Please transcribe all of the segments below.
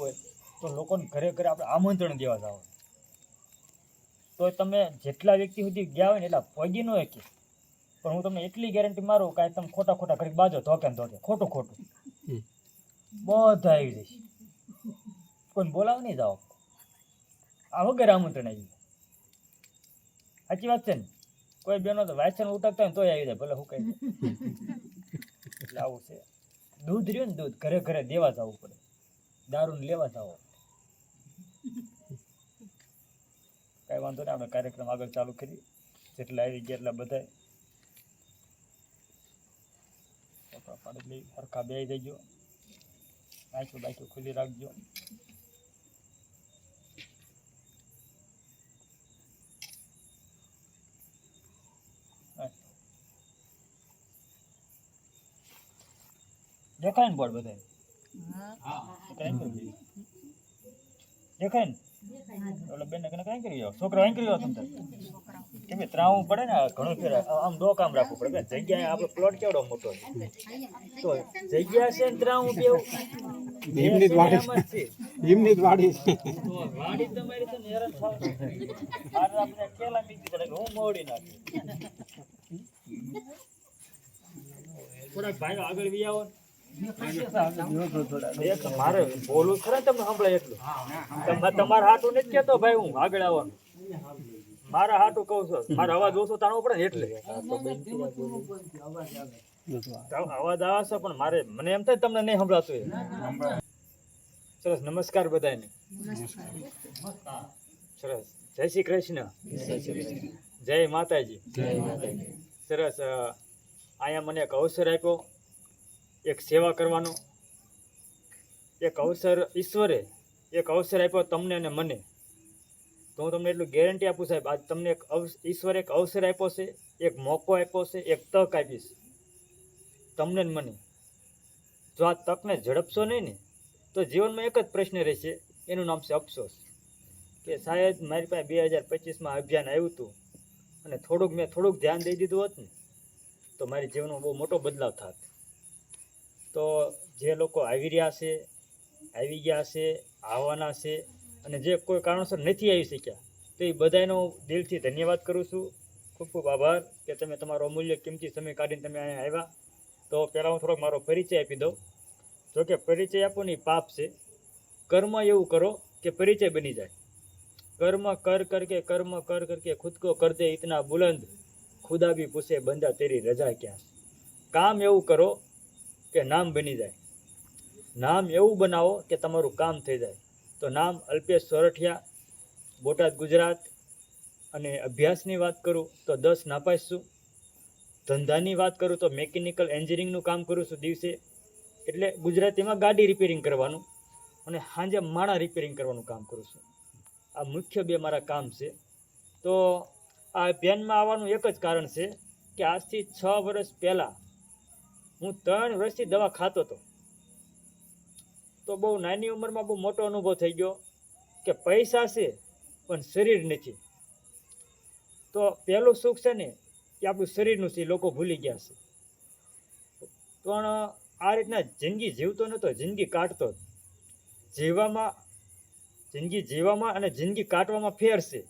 આપવું હોય તો લોકોને ઘરે ઘરે આપણે આમંત્રણ દેવા જાવ તો તમે જેટલા વ્યક્તિ સુધી ગયા હોય ને એટલા પગી ન કે. પણ હું તમને એટલી ગેરંટી મારું કાંઈ તમે ખોટા ખોટા ઘડી બાજો ધોકે ને ધોકે ખોટું ખોટું. બધા આવી જશે. કોઈ બોલાવ નહીં જાઓ. આ વગર આમંત્રણ આવી સાચી વાત છે ને? કોઈ બેનો તો વાંચન ઉટકતા હોય ને તોય આવી જાય ભલે હું કઈ એટલે આવું છે. દૂધ રહ્યું ને દૂધ ઘરે ઘરે દેવા જવું પડે. દારૂ ને લેવા જાઓ. કાંઈ વાંધો નહીં આપણે કાર્યક્રમ આગળ ચાલુ કરી જેટલા આવી ગયા એટલા બધા ફોટા પાડી લઈ સરખા બે જઈજો બાઈકો બાઈકો ખુલ્લી રાખજો. દેખાય ને બોર્ડ બધા દેખાય ને દેખાય ને ઓલા બેન કને કાંઈ કરી જાવ છોકરા અહીં કરી જાવ તમે કેમ કે ત્રાવું પડે ને ઘણું ફેર આમ દો કામ રાખવું પડે કે જગ્યાએ આપણો પ્લોટ કેવડો મોટો છે તો જગ્યા છે ને ત્રાવું બેવું એમની જ વાડી એમ જ છે. એમની જ વાડી છે તો વાડી તમારી છે ને હેરાન થવાનું. આને આપણે ઠેલા મીકી દે, હું મોડી નાખી થોડાક ભાઈઓ આગળ વી આવો ને. મારે બોલું ખરા ને તમને સંભળાય એટલું. તમા- તમારા હાટું નથી કેતો ભાઈ હું આગળ આવવાનું. મારા હાટું કહું છું. મારા અવાજ ઓછો તાણવો પડે ને એટલે. અવાજ આવે છે, પણ મારે મને એમ થાય તમને નહીં સંભળાતું સરસ, નમસ્કાર બધાને. સરસ. જય શ્રી કૃષ્ણ. જય માતાજી. સરસ અહીંયા મને એક અવસર આપ્યો. એક સેવા કરવાનો, એક અવસર ઈશ્વરે, એક અવસર આપ્યો તમને અને મને. તો હું તમને એટલું ગેરંટી આપું સાહેબ, આજ તમને એક ઈશ્વરે એક અવસર આપ્યો છે, એક મોકો આપ્યો છે, એક તક આપીશ તમને ને મને. જો આ તકને ઝડપશો નહીં ને, તો જીવનમાં એક જ પ્રશ્ન રહેશે, એનું નામ છે અફસોસ. કે શાયદ મારી પાસે બે હજાર પચીસમાં અભિયાન આવ્યું હતું, અને થોડુંક મેં થોડુંક ધ્યાન દઈ દીધું હોત ને, તો મારી જીવનમાં બહુ મોટો બદલાવ થાત. તો જે લોકો આવી રહ્યા છે, આવી ગયા છે, આવવાના છે અને જે કોઈ કારણોસર નથી આવી શક્યા, તો એ બધાનો દિલથી ધન્યવાદ કરું છું. ખૂબ ખૂબ આભાર કે તમે તમારો અમૂલ્ય કિંમતી સમય કાઢીને તમે અહીંયા આવ્યા. તો પહેલાં હું થોડોક મારો પરિચય આપી દઉં. જો કે પરિચય આપો ને પાપ છે. કર્મ એવું કરો કે પરિચય બની જાય. કર્મ કર કરકે કર્મ કર કરકે ખુદ કો કર દે ઇતના બુલંદ, ખુદા ભી પૂછે બંદા તેરી રજા ક્યાં કામ એવું કરો કે નામ બની જાય. નામ એવું બનાવો કે તમારું કામ થઈ જાય. તો નામ અલ્પેશ સોરઠિયા, બોટાદ ગુજરાત. અને અભ્યાસની વાત કરું તો દસ નાપાસ છું. ધંધાની વાત કરું તો મેકેનિકલ એન્જિનિયરિંગનું કામ કરું છું દિવસે. એટલે ગુજરાતીમાં ગાડી રિપેરિંગ કરવાનું અને સાંજે માળા રિપેરિંગ કરવાનું કામ કરું છું. આ મુખ્ય બે મારા કામ છે. તો આ અભિયાનમાં આવવાનું એક જ કારણ છે કે આજથી છ વર્ષ પહેલાં હું ત્રણ વર્ષથી દવા ખાતો હતો. તો બહુ નાની ઉંમરમાં બહુ મોટો અનુભવ થઈ ગયો કે પૈસા છે, પણ શરીર નથી. તો પહેલું સુખ છે ને કે આપણું શરીરનું છે, એ લોકો ભૂલી ગયા છે. પણ આ રીતના જિંદગી જીવતો નહોતો, જિંદગી કાઢતો હતો. જીવવામાં, જિંદગી જીવવામાં અને જિંદગી કાઢવામાં ફેર છે.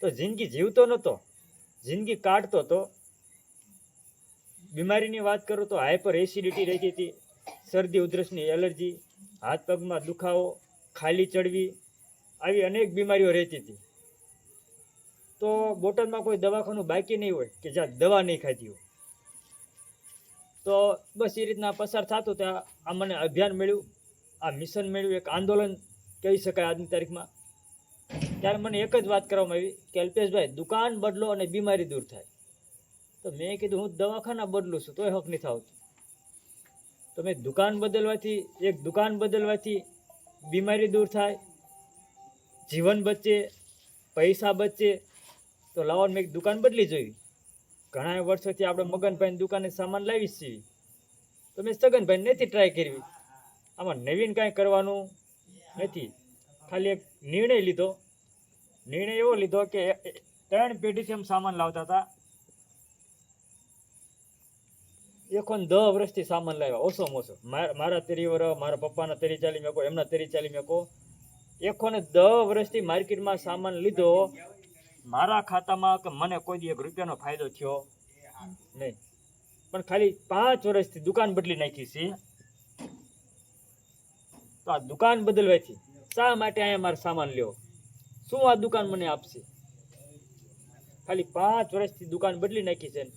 તો જિંદગી જીવતો નહોતો, જિંદગી કાઢતો તો બીમારીની વાત કરું તો હાઈપર એસિડિટી રહેતી હતી. શરદી, ઉધરસની એલર્જી, હાથ પગમાં દુખાવો, ખાલી ચડવી, આવી અનેક બીમારીઓ રહેતી હતી. તો બોટલમાં કોઈ દવાખાનું બાકી નહીં હોય કે જ્યાં દવા નહીં ખાતી હોય. તો બસ એ રીતના પસાર થતું ત્યાં આ મને અભિયાન મળ્યું, આ મિશન મળ્યું, એક આંદોલન કહી શકાય આજની તારીખમાં. ત્યારે મને એક જ વાત કરવામાં આવી કે અલ્પેશભાઈ, દુકાન બદલો અને બીમારી દૂર થાય. તો મેં કીધું હું દવાખાના બદલું છું, તોય હક નહીં થતું તો મેં દુકાન બદલવાથી, એક દુકાન બદલવાથી બીમારી દૂર થાય, જીવન બચે, પૈસા બચે, તો લાવવાનું મેં એક દુકાન બદલી જોઈ. ઘણા વર્ષોથી આપણે મગનભાઈની દુકાને સામાન લાવી છીએ. તો મેં સગનભાઈ નથી ટ્રાય કરવી. આમાં નવીન કાંઈ કરવાનું નથી. ખાલી એક નિર્ણય લીધો. નિર્ણય એવો લીધો કે ત્રણ પેઢીથી એમ સામાન લાવતા હતા. એકોન દહ વર્ષથી સામાન લાવ્યા. ઓછો ઓછો માર- તેરી મારા પપ્પાના તેરી ચાલી મેકો, એમના તેરી ચાલી મેકો. એકોને દહ વર્ષથી માર્કેટમાં સામાન લીધો. મારા ખાતામાં કે મને કોઈ દી એક રૂપિયાનો ફાયદો થયો નહીં. પણ ખાલી પાંચ વર્ષથી દુકાન બદલી નાખી છે. તો આ દુકાન બદલવાથી શા માટે અહીંયા મારે સામાન લ્યો? શું આ દુકાન મને આપશે? ખાલી પાંચ વર્ષથી દુકાન બદલી નાખી છે ને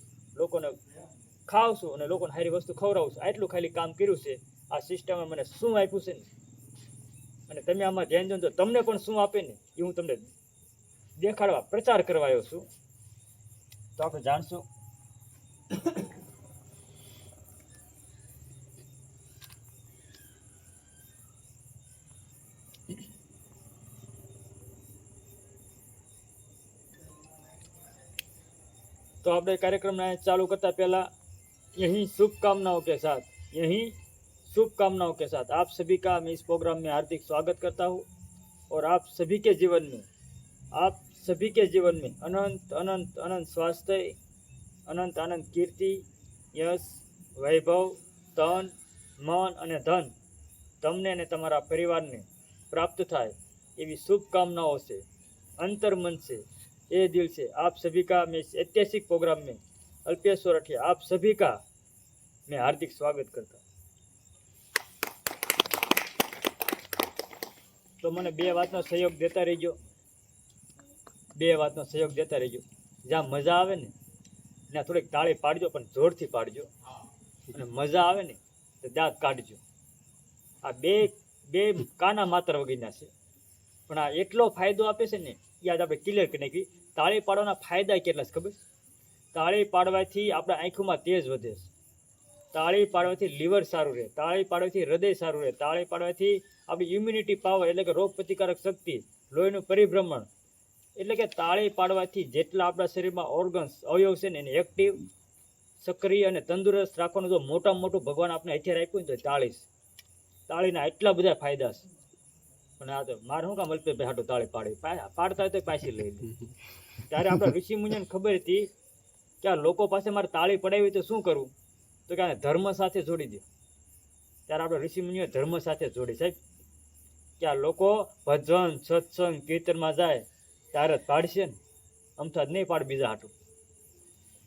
ખાવ અને લોકોને સારી વસ્તુ ખવડાવશું. આટલું ખાલી કામ કર્યું છે. આ સિસ્ટમે મને શું આપ્યું છે ને? અને તમે આમાં ધ્યાન દો તો તમને પણ શું આપે ને? એ હું તમને દેખાડવા પ્રચાર કરવા આવ્યો છું. તો આપણે જાણશું. તો આપણે કાર્યક્રમને ચાલુ કરતા પહેલાં यही शुभकामनाओं के साथ यही शुभकामनाओं के साथ आप सभी का मैं इस प्रोग्राम में हार्दिक स्वागत करता हूँ और आप सभी के जीवन में आप सभी के जीवन में अनंत अनंत अनंत स्वास्थ्य અનંત અનંત કીર્તિ યશ વૈભવ તન મન અને ધન તમને અને તમારા પરિવારને પ્રાપ્ત થાય એવી શુભકામનાઓ છે अंतर मन से ये दिल से आप सभी का मैं इस ऐतिहासिक प्रोग्राम में अल्पेश्वर अठिया आप सभी का मैं हार्दिक स्वागत करता हूं તો મને બે વાતનો સહયોગ દેતા રહીજો બે વાતનો સહયોગ દેતા રહીજો જ્યાં મજા આવે ને ત્યાં થોડીક તાળી પાડજો પણ જોરથી પાડજો અને મજા આવે ને તો દાંત કાઢજો આ બે બે કાના માત્ર વગરના છે પણ આ એટલો ફાયદો આપે છે ને એ આજે આપણે ક્લિયર કરી નાખી તાળી પાડવાના ફાયદા કેટલા છે ખબર તાળી પાડવાથી આપણા આંખોમાં તેજ વધે છે. તાળી પાડવાથી લીવર સારું રહે, તાળી પાડવાથી હૃદય સારું રહે, તાળી પાડવાથી આપણી ઇમ્યુનિટી પાવર એટલે કે રોગ પ્રતિકારક શક્તિ, લોહીનું પરિભ્રમણ. એટલે કે તાળી પાડવાથી જેટલા આપણા શરીરમાં ઓર્ગન્સ અવયવ છે ને એને એક્ટિવ સક્રિય અને તંદુરસ્ત રાખવાનું જો મોટા મોટું ભગવાન આપણે હથિયાર આપ્યું ને તો તાળીસ તાળીના એટલા બધા ફાયદા છે. પણ આ તો મારે શું કામ અલ્પેશભાઈ હાટું તાળી પાડી? પાડતા હોય તો પાછી લઈ લે. ત્યારે આપણા ઋષિ મુનિને ખબર હતી કે આ લોકો પાસે મારે તાળી પડાવી તો શું કરવું તો કે ધર્મ સાથે જોડી દો. ત્યારે આપણે ઋષિમુનિઓ ધર્મ સાથે જોડી. સાહેબ, કે આ લોકો ભજન, સત્સંગ, કીર્તનમાં જાય, ત્યારે જ પાડશે ને. અમથા જ નહીં પાડ બીજા હાટું.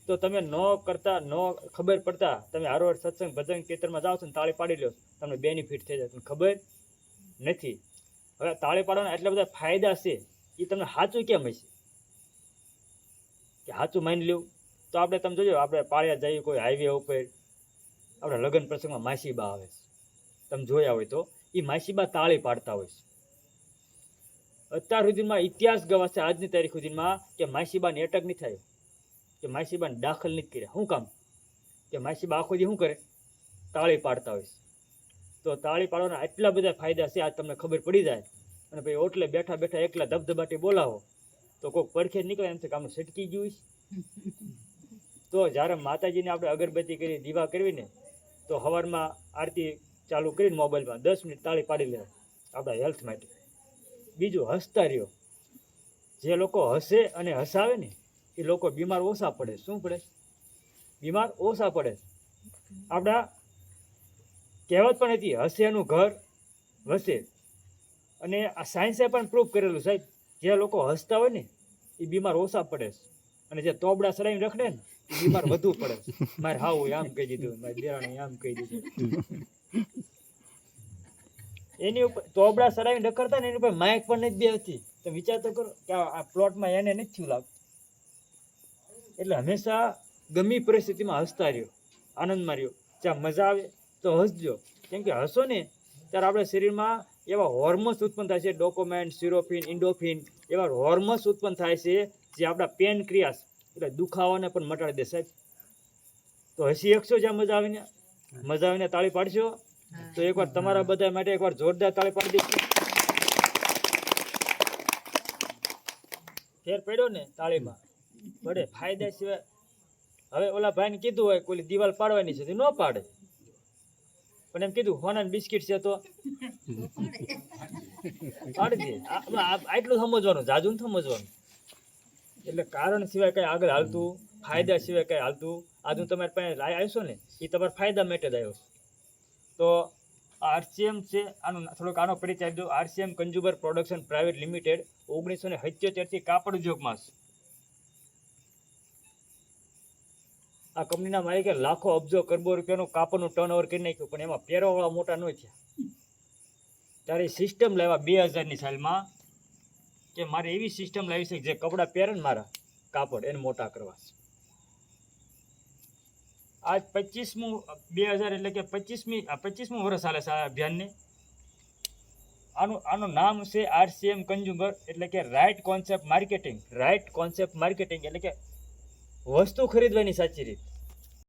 તો તમે ન કરતા, ન ખબર પડતા તમે હારોહાર સત્સંગ, ભજન, કીર્તનમાં જાઓ છો ને, તાળી પાડી લો તમને બેનિફિટ થઈ જાય. તમને ખબર નથી. હવે તાળી પાડવાના એટલા બધા ફાયદા છે એ તમને સાચું કેમ હશે? કે સાચું માની લેવું તો આપણે તમે જોજો, આપણે પાળિયા જઈએ કોઈ હાઈવે ઉપર. આપણે લગ્ન પ્રસંગમાં માસીબા આવે છે. તમે જોયા હોય તો એ માસીબા તાળી પાડતા હોય છે. અત્યાર સુધીમાં ઇતિહાસ ગવાશે, આજની તારીખ સુધીમાં, કે માસીબાને એટક નહીં થાય. કે માસીબાને દાખલ નહીં કર્યા. શું કામ? કે માસીબા આખો દી શું કરે? તાળી પાડતા હોય છે. તો તાળી પાડવાના એટલા બધા ફાયદા છે આજ તમને ખબર પડી જાય. અને ભાઈ ઓટલે બેઠા બેઠા એકલા ધબધબાટી બોલાવો, તો કોઈક પડખે નીકળે, એમ છે કે આમનું સટકી ગયું છે. તો જ્યારે માતાજીને આપણે અગરબત્તી કરી, દીવા કરવી ને તો સવારમાં આરતી ચાલુ કરીને મોબાઈલમાં દસ મિનિટ તાળી પાડી લેવા આપણા હેલ્થ માટે. બીજું હસતા રહ્યો. જે લોકો હસે અને હસાવે ને, એ લોકો બીમાર ઓછા પડે. શું પડે? બીમાર ઓછા પડે. આપણા કહેવત પણ હતી, હસેનું ઘર વસે. અને આ સાયન્સે પણ પ્રૂફ કરેલું સાહેબ. જે લોકો હસતા હોય ને, એ બીમાર ઓછા પડે. અને જે તોબડા સડાઈને રખડે ને બીમાર વધુ પડે. મારે હાવ આમ કહી દીધું, મારી દેરાણી આમ કહી દીધું. એની ઉપર તોબડા સરાવી રખડતા ને એની ઉપર માઇક પણ નથી બેસતી તો વિચાર તો કરો કે આ પ્લોટમાં એને નથી થયું લાગતું. એટલે હંમેશા ગમી પરિસ્થિતિમાં હસતા રહ્યો આનંદમાં રહ્યો. જ્યાં મજા આવે તો હસજો. કેમ કે હસો ને, ત્યારે આપણા શરીરમાં એવા હોર્મોન્સ ઉત્પન્ન થાય છે ડોકોમેન્ટ સિરોફિન ઇન્ડોફિન એવા હોર્મોન્સ ઉત્પન્ન થાય છે જે આપણા પેન ક્રિયાસ એટલે દુખાવાને પણ મટાડી દે સાહેબ. તો હસી એકસો જ્યાં મજા આવીને? મજા આવીને તાળી પાડશો? તો એકવાર તમારા બધા માટે એકવાર જોરદાર તાળી પાડી દઈશું. ફેર પડ્યો ને તાળીમાં? પડે ફાયદા સિવાય. હવે ઓલા ભાઈને કીધું હોય કોઈ દિવાલ પાડવાની છે ન પાડે. પણ એમ કીધું હોના બિસ્કિટ છે તો. પાડી દે. આટલું સમજવાનું જાજુ ને સમજવાનું. એટલે કારણ સિવાય કઈ આગળ હાલતું, ફાયદા સિવાય કઈ હાલતું, આજ હું તમારી પાસે લાવી આવ્યો ને એ તમારા ફાયદા માટે જ આવ્યો તો આરસીએમ છે, આનો થોડોક આનો પરિચય આપજો. RCM consumer production private limited ઓગણીસો ને સત્યોતેરથી કાપડ ઉદ્યોગમાં છે. આ કંપનીના માલિકે લાખો અબજો કરબો રૂપિયાનું કાપડનું ટર્ન ઓવર કરી નાખ્યું, પણ એમાં પહેરવાવાળા મોટા ન થયા. ત્યારે સિસ્ટમ લાવ્યા બે હજારની સાલમાં કે મારે એવી સિસ્ટમ લાવી છે જે કપડાં પહેરે ને મારા કાપડ, એને મોટા કરવા. આજ પચીસમું બે હજાર એટલે કે પચીસમી પચીસમું વર્ષ ચાલે છે આ અભિયાનને. આનું આનું નામ છે આરસીએમ કન્ઝ્યુમર એટલે કે right concept marketing right concept marketing એટલે કે વસ્તુ ખરીદવાની સાચી રીત.